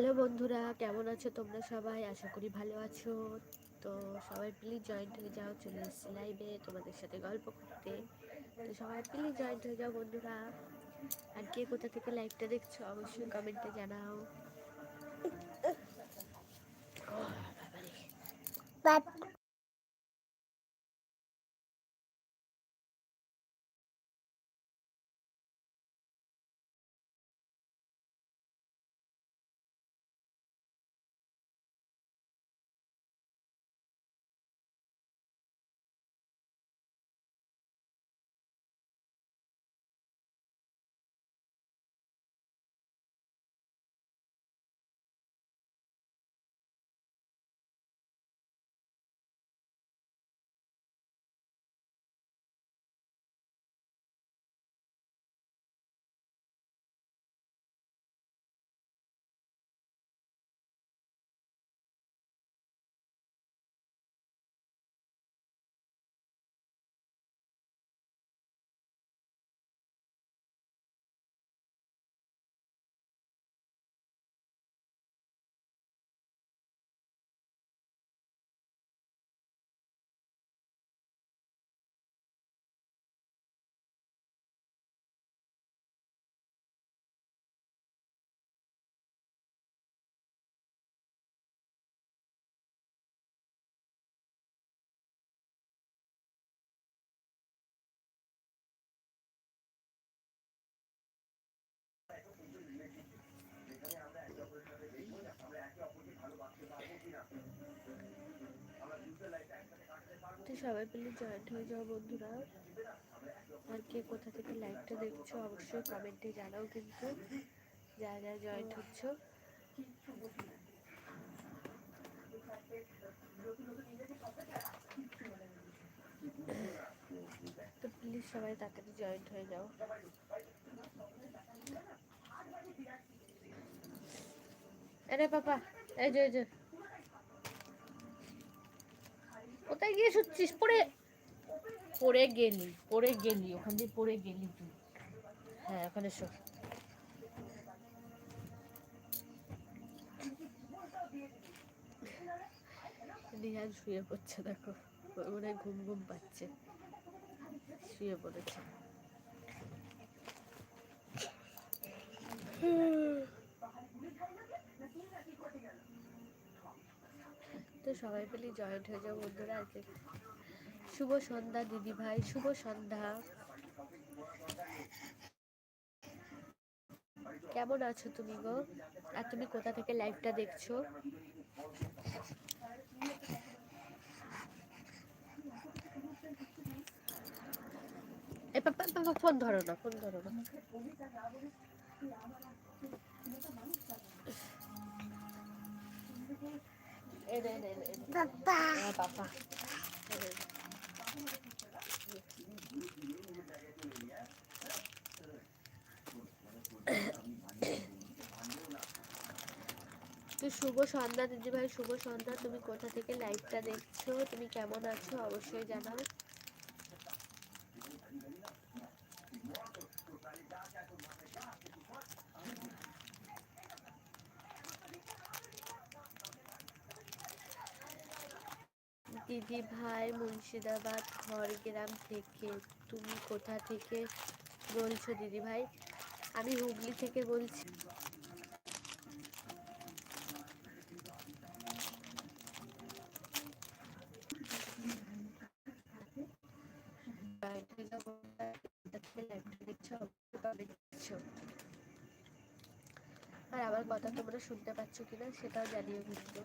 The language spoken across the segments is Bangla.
হ্যালো বন্ধুরা, কেমন আছো তোমরা সবাই? আশা করি ভালো আছো। তো সবাই প্লিজ জয়েন্ট হয়ে যাও, চলে এসছি লাইভে তোমাদের সাথে গল্প করতে। তো সবাই প্লিজ জয়েন্ট হয়ে যাও বন্ধুরা। আর কে কোথা থেকে লাইভটা দেখছ, অবশ্যই কমেন্টে জানাও। তো সবাই প্লিজ জয়েন্ট হয়ে যাও বন্ধুরা। আর কে কোথা থেকে লাইভটা দেখছ অবশ্যই কমেন্টে জানাও কিন্তু যা যা জয়েন্ট হচ্ছ। তো প্লিজ সবাই তাড়াতাড়ি জয়েন্ট হয়ে যাও। আরে পাপা এই যে। কোথায় গিয়ে শুচ্ছিস? পড়ে। পড়ে গেলি পড়ে গেলি, ওখান দিয়ে পড়ে গেলি তুই। হ্যাঁ ওখানে শো নিহান শুয়ে পড়ছে, দেখো। মনে ঘুম ঘুম পাচ্ছে। শুয়ে পড়েছে। তো সবাই পেলে জয়েন্ট হয়ে যাও বন্ধুরা আর কি শুভ সন্ধ্যা দিদি ভাই শুভ সন্ধ্যা কেমন আছো তুমি গো আর তুমি কোথা থেকে লাইভটা দেখছ ফোন ধরো না ফোন ধরো না. Ah, papa. তো শুভ সন্ধ্যা দিদি ভাই শুভ সন্ধ্যা। তুমি কোথা থেকে লাইভটা দেখছ? তুমি কেমন আছো? অবশ্যই জানাও। দিদি ভাই মুর্শিদাবাদ খড়গ্রাম থেকে। তুমি কোথা থেকে বলছো দিদি ভাই আমি হুগলি থেকে বলছি। আর আমার কথা তোমরা শুনতে পাচ্ছ কিনা সেটাও জানিয়ে কিন্তু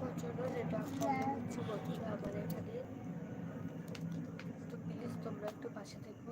প্রচণ্ড নেটওয়ার্ক প্রবলেম হচ্ছে বন্ধুরা আমার এখানে। তো প্লিজ তোমরা একটু পাশে থেকো।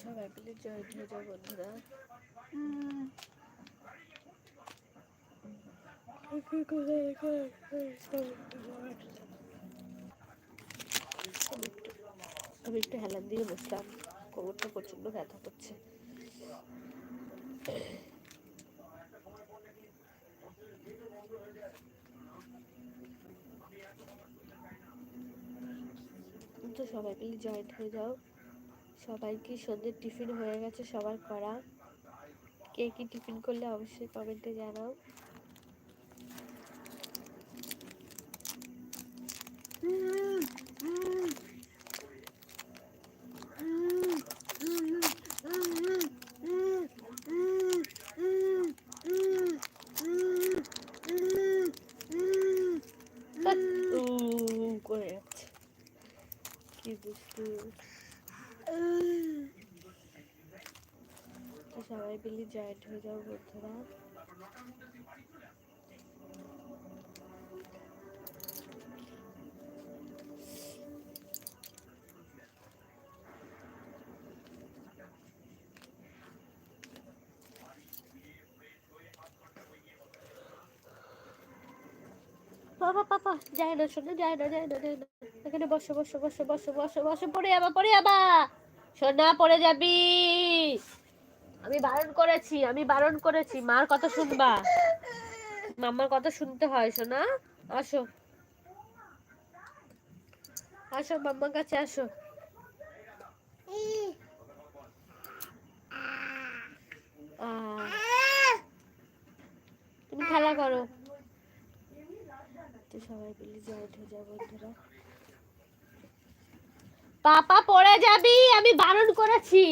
সবাই মিলে জয়েন্ট হয়ে যাও বন্ধুরা। আমি একটু হেলান দিয়ে বসলাম। কোমরটা প্রচণ্ড ব্যথা করছে। সবাই মিলে জয়েন্ট হয়ে যাও। সবাই কি সন্ধ্যের টিফিন হয়ে গেছে? সবার করা। কে কি টিফিন করলে অবশ্যই কমেন্টে জানাও উ করে যাচ্ছে কি দুষ্টু তো সবাই মিলে জয়েন্ট হয়ে যাও বন্ধুরা। বাবা পাপা যায় না শোনো যায় না? যায় না? যায় না? এখানে বসো বসো বসো বসো বসো বসো, পড়ে পড়ে পড়ে যাবি। আমি বারণ করেছি, আমি বারণ করেছি। মার কথা শুনবা। মাম্মার কথা শুনতে হয়, সোনা। আসো। আসো, মাম্মার কাছে আসো। তুমি খেলা করো। সবাই মিলে জয়েন্ট হয়ে যাও, বন্ধুরা। পাপা পড়ে যাবি, আমি বারণ করেছি।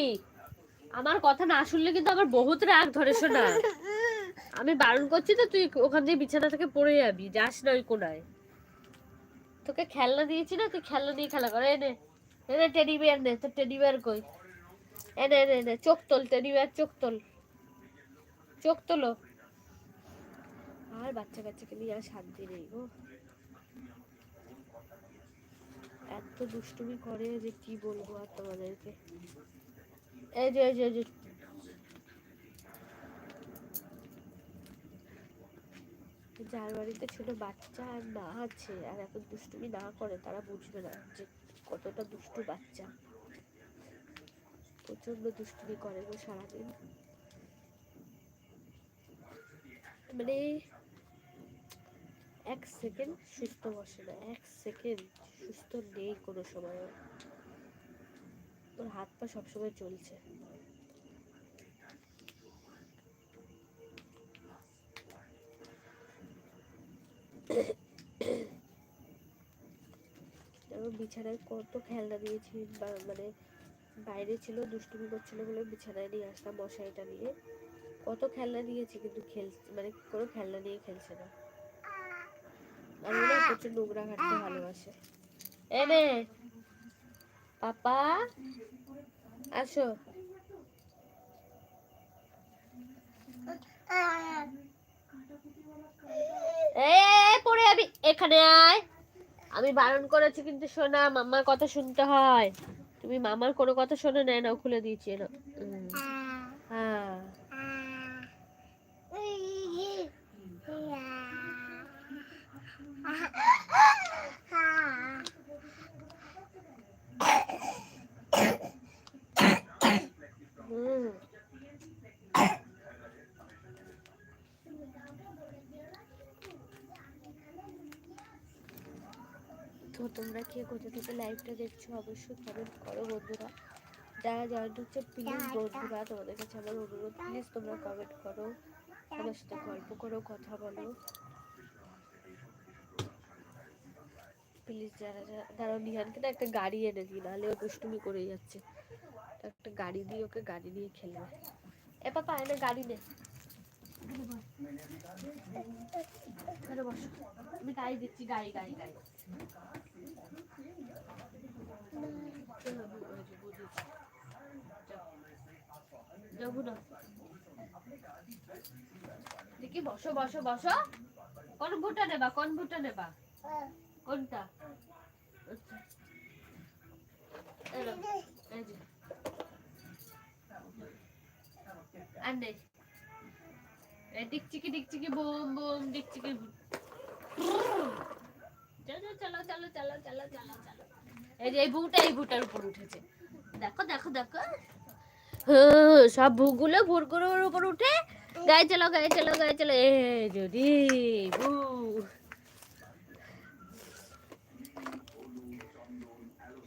আমার কথা না শুনলে কিন্তু আমার বহুত রাগ ধরে শোনা আমি বারণ করছি তো, তুই ওখান দিয়ে বিছানা থেকে পড়ে যাবি, যাস না ওই কোনায়। তোকে খেলনা দিয়েছি না, তুই খেলনা নিয়ে খেলা কর। এনে এনে টেডি বিয়ার নে, তোর টেডি বিয়ার কই? এনে এনে এনে চোখ তোল টেডি বিয়ার চোখ তোল। চোখ তোলো। আর বাচ্চা কাচ্চাকে নিয়ে আর শান্তি নেই গো। এত দুষ্টুমি করে যে কি বলব আর তোমাদেরকে? এই যে, এই যার বাড়িতে ছোট বাচ্চা আর না আছে, আর এখন দুষ্টুমি না করে তারা বুঝবে না যে কতটা দুষ্টু বাচ্চা। প্রচণ্ড দুষ্টুমি করে গো সারাদিন। মানে এক সেকেন্ড সুস্থ বসে না, এক সেকেন্ড সুস্থ নেই কোনো সময়। ওর হাত পা সবসময় চলছে বিছানায় কত খেলনা দিয়েছি, বা- মানে বাইরে ছিল, দুষ্টুমি করছিল বলে বিছানায় নিয়ে আসলাম মশারিটা নিয়ে। কত খেলনা দিয়েছি কিন্তু খেল মানে কোনো খেলনা নিয়ে খেলছে না। আর না প্রচুর নোংরা ঘাটতে ভালোবাসে। এনে পাপা, আসো। পড়ে যাবি এখানে আয়। আমি বারণ করেছি কিন্তু শোনা মামার কথা শুনতে হয়। তুমি মামার কোনো কথা শোনো না নাও খুলে দিয়েছি না হ্যাঁ। হুম তো তোমরা কে কোথা থেকে লাইভটা দেখছ, অবশ্যই কমেন্ট করো বন্ধুরা। যারা জয়েন্ট হচ্ছে প্লিজ বন্ধুরা, তোমাদের কাছে আমার অনুরোধ প্লিজ তোমরা কমেন্ট করো আমার সাথে গল্প করো, কথা বলো। প্লিজ যারা যারা নিহানকে না একটা গাড়ি এনে দিই নাহলে ও দুষ্টুমি করে যাচ্ছে। একটা গাড়ি দিয়ে ওকে গাড়ি নিয়ে খেলবে। এ পাপা, এনে গাড়ি নে। আমি গাড়ি দিচ্ছি, গাড়ি গাড়ি গাড়ি। দেখি, বসো বসো বসো। কোন ভুটা নেবা কোন ভুটা নেবা কোনটা। আর নেই ডিকচিকি ডিকচিকি বোম বোম ডিকচিকি এই যে এই বুটা এই বুটার উপর উঠেছে। দেখো দেখো দেখো। সব ভুগুলো ভুরগুলোর উপর উঠে গায়ে চলো গায়ে চলো গায়ে চলো। এ, যদি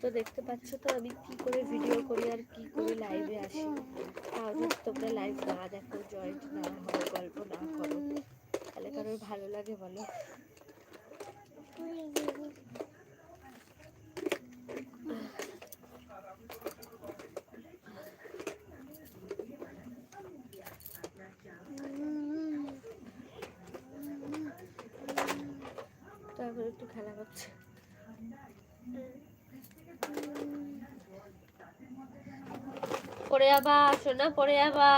তো দেখতে পাচ্ছ তো আমি কি করে ভিডিও করি আর কি করে লাইভে আসি। যদি তোমরা লাইভ না দেখো জয়েন্ট না হও, গল্প না করো, তাহলে কারোর ভালো লাগে বলো। তারপর একটু খেলা করছে। পড়ে যাবা সোনা পড়ে যাবা।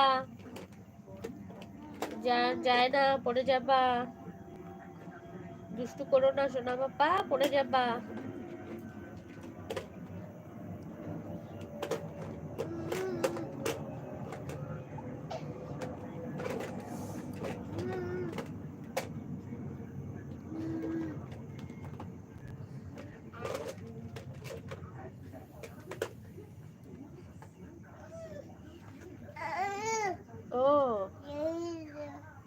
যা যায় না পড়ে যাবা। দুষ্টু করো না সোনা বাপা পড়ে যাবা ও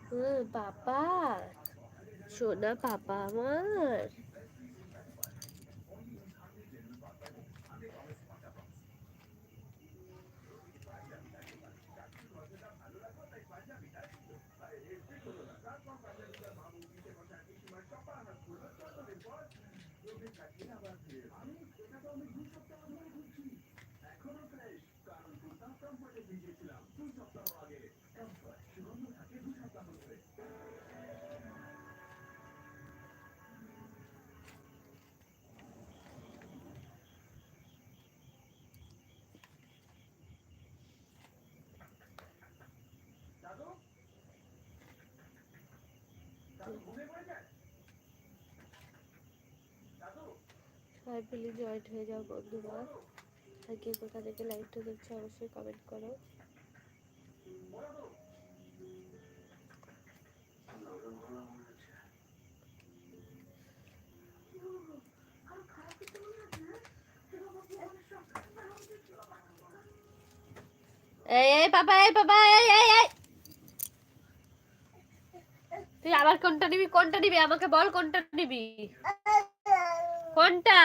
হুম পাপা সোনা পাপা আমার সবাই জয়েন্ট হয়ে যাও বন্ধুরা আর কে কোথা থেকে লাইভটা দেখছ অবশ্যই কমেন্ট করো এই বাবা এই বাবা এই এই তুই আবার কোনটা নিবি কোনটা নিবি? আমাকে বল কোনটা নিবি? কোনটা?